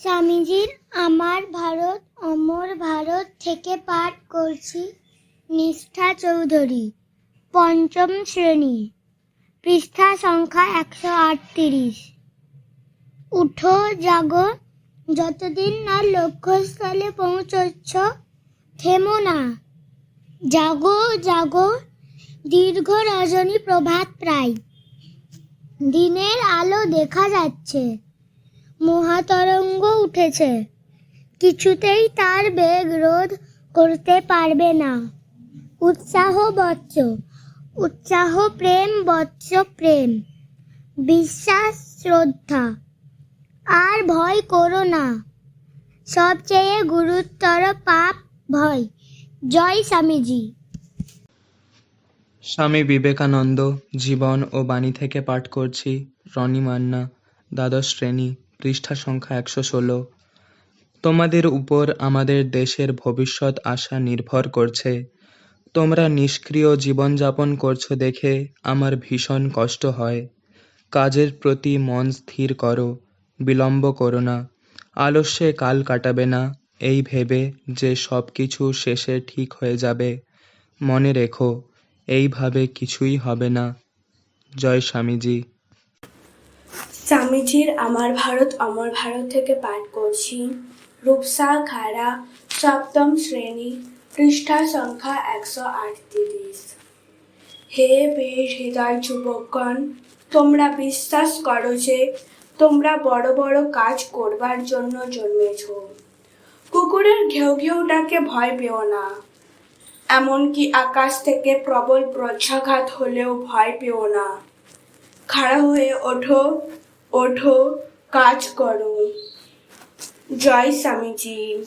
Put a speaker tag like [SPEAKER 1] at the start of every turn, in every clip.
[SPEAKER 1] স্বামীজির আমার ভারত, অমর ভারত থেকে পাঠ করছি নিষ্ঠা চৌধুরী, পঞ্চম শ্রেণি, পৃষ্ঠা সংখ্যা একশো আটত্রিশ। উঠো, জাগো, যতদিন না লক্ষ্যস্থলে পৌঁছচ্ছ, থেমো না। জাগো জাগো, দীর্ঘ রজনী প্রভাত প্রায়। দিনের আলো দেখা যাচ্ছে। মহাতরঙ্গ উঠেছে। কিছুতেই তার বেগ রোধ করতে পারবে না। উৎসাহ বচ্চ, উৎসাহ প্রেম, বচ্চ প্রেম। বিশ্বাস, শ্রদ্ধা। আর ভয় করো না। সবচেয়ে গুরুতর পাপ ভয়। জয় স্বামীজি।
[SPEAKER 2] স্বামী বিবেকানন্দ জীবন ও বাণী থেকে পাঠ করছি রনি মান্না, দ্বাদশ শ্রেণি। পৃষ্ঠা সংখ্যা একশো ষোলো। তোমাদের উপর আমাদের দেশের ভবিষ্যৎ আশা নির্ভর করছে। তোমরা নিষ্ক্রিয় জীবনযাপন করছ দেখে আমার ভীষণ কষ্ট হয়। কাজের প্রতি মন স্থির করো, বিলম্ব করো না। আলস্যে কাল কাটাবে না, এই ভেবে যে সব কিছু শেষে ঠিক হয়ে যাবে। মনে রেখো, এইভাবে কিছুই হবে না। জয় স্বামীজি।
[SPEAKER 3] স্বামীজির আমার ভারত অমর ভারত থেকে পাঠ করছি রূপসা খাড়া সপ্তম শ্রেণি পৃষ্ঠা সংখ্যা একশো আটত্রিশ হে বীর হৃদয় যুবকগণ তোমরা বিশ্বাস করো যে তোমরা বড় বড় কাজ করবার জন্য জন্মেছ। কুকুরের ঘেউ ঘেউ ডাকে ভয় পেও না। এমনকি আকাশ থেকে প্রবল বজ্রাঘাত হলেও ভয় পেও না। খাড়া হয়ে ওঠো ওঠো, কাজ করো। জয় স্বামীজি।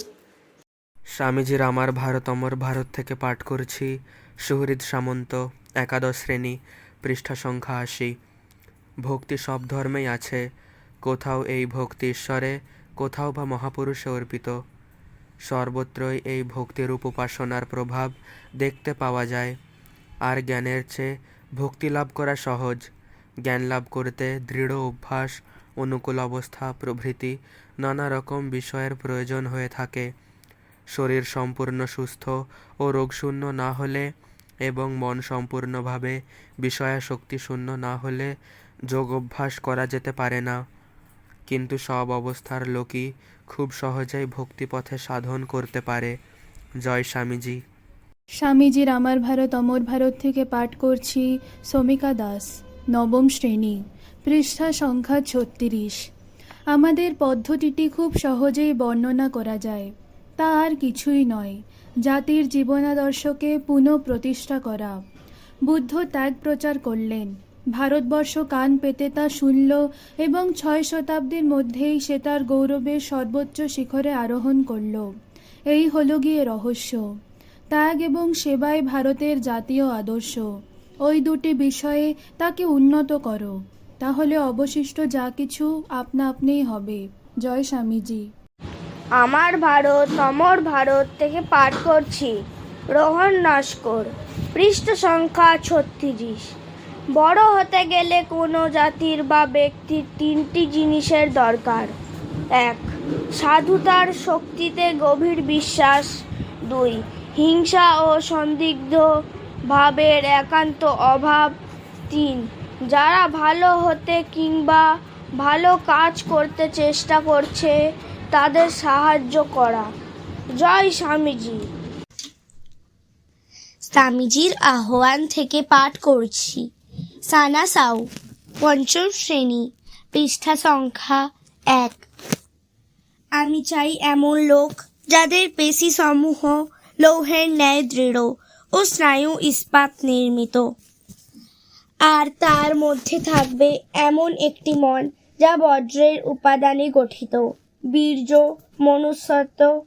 [SPEAKER 4] স্বামীজির আমার ভারত, অমর ভারত থেকে পাঠ করছি। সুহৃদ সামন্ত, একাদশ শ্রেণি, পৃষ্ঠা সংখ্যা আশি। ভক্তি সব ধর্মেই আছে। কোথাও এই ভক্তি ঈশ্বরে, কোথাও বা মহাপুরুষে অর্পিত। সর্বত্রই এই ভক্তিরূপ উপাসনার প্রভাব দেখতে পাওয়া যায়। আর জ্ঞানের চেয়ে ভক্তি লাভ করা সহজ। জ্ঞান লাভ করতে, দৃঢ় অভ্যাস, অনুকূল অবস্থা, প্রভৃতি নানা রকম বিষয়ের প্রয়োজন হয়ে থাকে। শরীর সম্পূর্ণ সুস্থ ও রোগশূন্য না হলে এবং মন সম্পূর্ণভাবে বিষয়াশক্তি শূন্য না হলে যোগ অভ্যাস করা যেতে পারে না। কিন্তু সব অবস্থার লোকই খুব সহজেই ভক্তিপথে সাধন করতে পারে। জয় স্বামীজি।
[SPEAKER 5] স্বামীজির আমার ভারত, অমর ভারত থেকে পাঠ করছি সমিকা দাস। নবম শ্রেণি, পৃষ্ঠা সংখ্যা ছত্রিশ। আমাদের পদ্ধতিটি খুব সহজেই বর্ণনা করা যায়। তা আর কিছুই নয়। জাতির জীবনাদর্শকে পুনঃ প্রতিষ্ঠা করা। বুদ্ধ ত্যাগ প্রচার করলেন। ভারতবর্ষ কান পেতে তা শুনল এবং ছয় শতাব্দীর মধ্যেই সে তার গৌরবের সর্বোচ্চ শিখরে আরোহণ করল। এই হল গিয়ে রহস্য। ত্যাগ এবং সেবাই ভারতের জাতীয় আদর্শ। ওই দুটি বিষয়ে তাকে উন্নত করো, তাহলে অবশিষ্ট যা কিছু আপনা আপনিই হবে। জয় স্বামীজি।
[SPEAKER 6] আমার ভারত, অমর ভারত থেকে পাঠ করছি। রোহন নস্কর, পৃষ্ঠ সংখ্যা ছত্রিশ। বড় হতে গেলে কোনো জাতির বা ব্যক্তির তিনটি জিনিসের দরকার। এক, সাধুতার শক্তিতে গভীর বিশ্বাস। দুই, হিংসা ও সন্দিগ্ধ ভাবের একান্ত অভাব তিন। যারা ভালো হতে কিংবা ভালো কাজ করতে চেষ্টা করছে, তাদের সাহায্য করা। জয় স্বামীজি।
[SPEAKER 7] স্বামীজির আহ্বান থেকে পাঠ করছি। সানা সাউ, পঞ্চম শ্রেণি, পৃষ্ঠা সংখ্যা এক। আমি চাই এমন লোক, যাদের পেশি সমূহ, লৌহের ন্যায় দৃঢ়। ও স্নায়ু ইস্পাত নির্মিত। আর তার মধ্যে থাকবে এমন একটি মন যা বজ্রের উপাদানে গঠিত। বীর্য, মনুষ্যত্ব,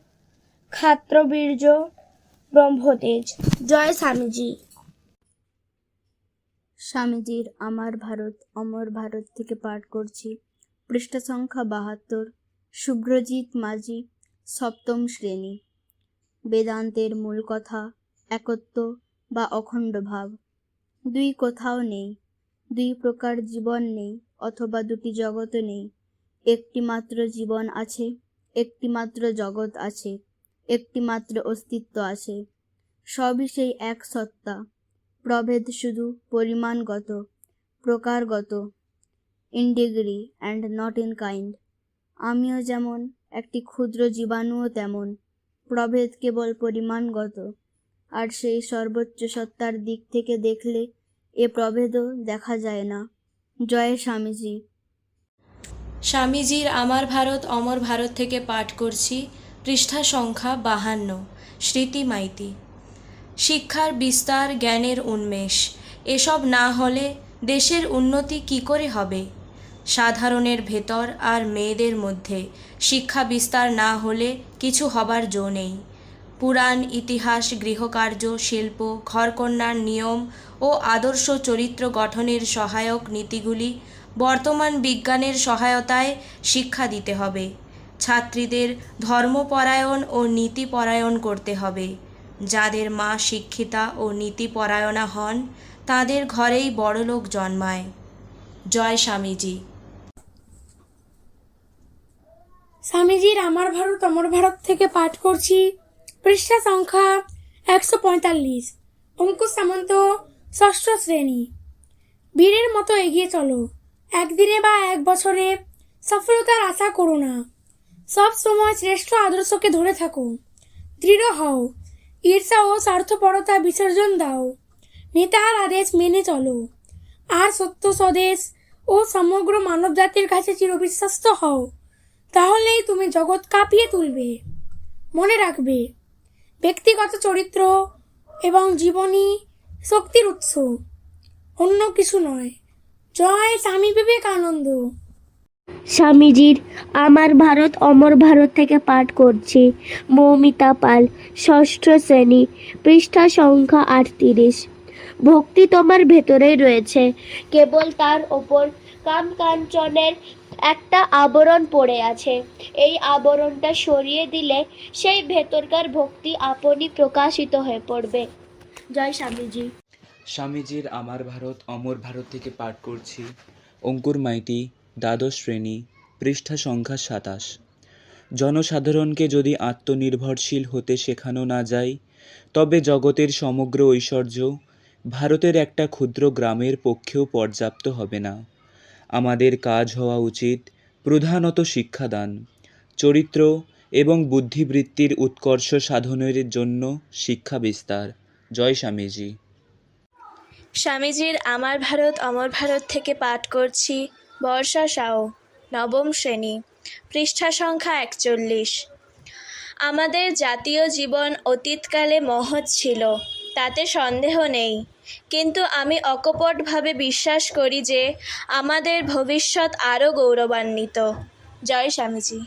[SPEAKER 7] ক্ষাত্রবীর্য, ব্রহ্মতেজ। জয় স্বামীজি।
[SPEAKER 8] স্বামীজির আমার ভারত, অমর ভারত থেকে পাঠ করছি। পৃষ্ঠা সংখ্যা বাহাত্তর। শুভ্রজিৎ মাঝি সপ্তম শ্রেণি। বেদান্তের মূল কথা একত্ব বা অখণ্ড ভাব। দুই কোথাও নেই, দুই প্রকার জীবন নেই অথবা দুটি জগৎ নেই। একটি মাত্র জীবন আছে একটিমাত্র জগৎ আছে একটিমাত্র অস্তিত্ব আছে। সবই সেই এক সত্তা। প্রভেদ শুধু পরিমাণগত, প্রকারগত in degree and not in kind আমিও যেমন, একটি ক্ষুদ্র জীবাণুও তেমন। প্রভেদ কেবল পরিমাণগত। আর সেই সর্বোচ্চ সত্তার দিক থেকে দেখলে এ প্রভেদও দেখা যায় না। জয় স্বামীজি।
[SPEAKER 9] স্বামীজির আমার ভারত, অমর ভারত থেকে পাঠ করছি, পৃষ্ঠা সংখ্যা বাহান্ন, স্মৃতি মাইতি। শিক্ষার বিস্তার, জ্ঞানের উন্মেষ, এসব না হলে দেশের উন্নতি কি করে হবে? সাধারণের ভেতর আর মেয়েদের মধ্যে শিক্ষা বিস্তার না হলে কিছু হবার জো নেই। পুরাণ, ইতিহাস, গৃহকার্য, শিল্প, ঘরকন্যার নিয়ম ও আদর্শ চরিত্র গঠনের সহায়ক নীতিগুলি বর্তমান বিজ্ঞানের সহায়তায় শিক্ষা দিতে হবে। ছাত্রীদের ধর্মপরায়ণ ও নীতিপরায়ণ করতে হবে। যাদের মা শিক্ষিতা ও নীতিপরায়ণা হন, তাদের ঘরেই বড়লোক জন্মায়। জয় স্বামীজি।
[SPEAKER 3] স্বামীজির আমার ভারত, অমর ভারত থেকে পাঠ করছি। পৃষ্ঠা সংখ্যা একশো পঁয়তাল্লিশ। অঙ্কুশ সামন্ত, ষষ্ঠ শ্রেণি। বীরের মতো এগিয়ে চলো। একদিনে বা এক বছরে সফলতার আশা করো না। সব সময় শ্রেষ্ঠ আদর্শকে ধরে থাকো। দৃঢ় হও। ঈর্ষা ও স্বার্থপরতা বিসর্জন দাও। নেতার আদেশ মেনে চলো। আর সত্য স্বদেশ ও সমগ্র মানব জাতির কাছে চিরবিশ্বস্ত হও। তাহলেই তুমি জগৎ কাঁপিয়ে তুলবে। মনে রাখবে ব্যক্তিগত চরিত্র এবং জীবনী শক্তির উৎস। অন্য কিছু নয়। জয় স্বামী বিবেকানন্দ।
[SPEAKER 10] স্বামীজির আমার ভারত, অমর ভারত থেকে পাঠ করছি। মৌমিতা পাল, ষষ্ঠ শ্রেণি, পৃষ্ঠা সংখ্যা আটত্রিশ। ভক্তি তোমার ভেতরেই রয়েছে। কেবল তার ওপর কাম কাঞ্চনের একটা আবরণ পড়ে আছে। এই আবরণটা সরিয়ে দিলে সেই ভেতরকার ভক্তি আপনি প্রকাশিত হয়ে পড়বে। জয় স্বামীজি।
[SPEAKER 11] স্বামীজির আমার ভারত, অমর ভারত থেকে পাঠ করছি। অঙ্কুর মাইতি, দ্বাদশ শ্রেণি, পৃষ্ঠা সংখ্যা সাতাশ। জনসাধারণকে যদি আত্মনির্ভরশীল হতে শেখানো না যায়, তবে জগতের সমগ্র ঐশ্বর্য ভারতের একটা ক্ষুদ্র গ্রামের পক্ষেও পর্যাপ্ত হবে না। আমাদের কাজ হওয়া উচিত, প্রধানত শিক্ষাদান। চরিত্র এবং বুদ্ধিবৃত্তির উৎকর্ষ সাধনের জন্য শিক্ষা বিস্তার। জয় স্বামীজি।
[SPEAKER 9] স্বামীজির আমার ভারত, অমর ভারত থেকে পাঠ করছি বর্ষা সাও নবম শ্রেণি, পৃষ্ঠা সংখ্যা একচল্লিশ। আমাদের জাতীয় জীবন অতীতকালে মহৎ ছিল। তাতে সন্দেহ নেই। কিন্তু আমি অকপটভাবে বিশ্বাস করি যে আমাদের ভবিষ্যৎ আরও গৌরবান্বিত। জয় স্বামীজি।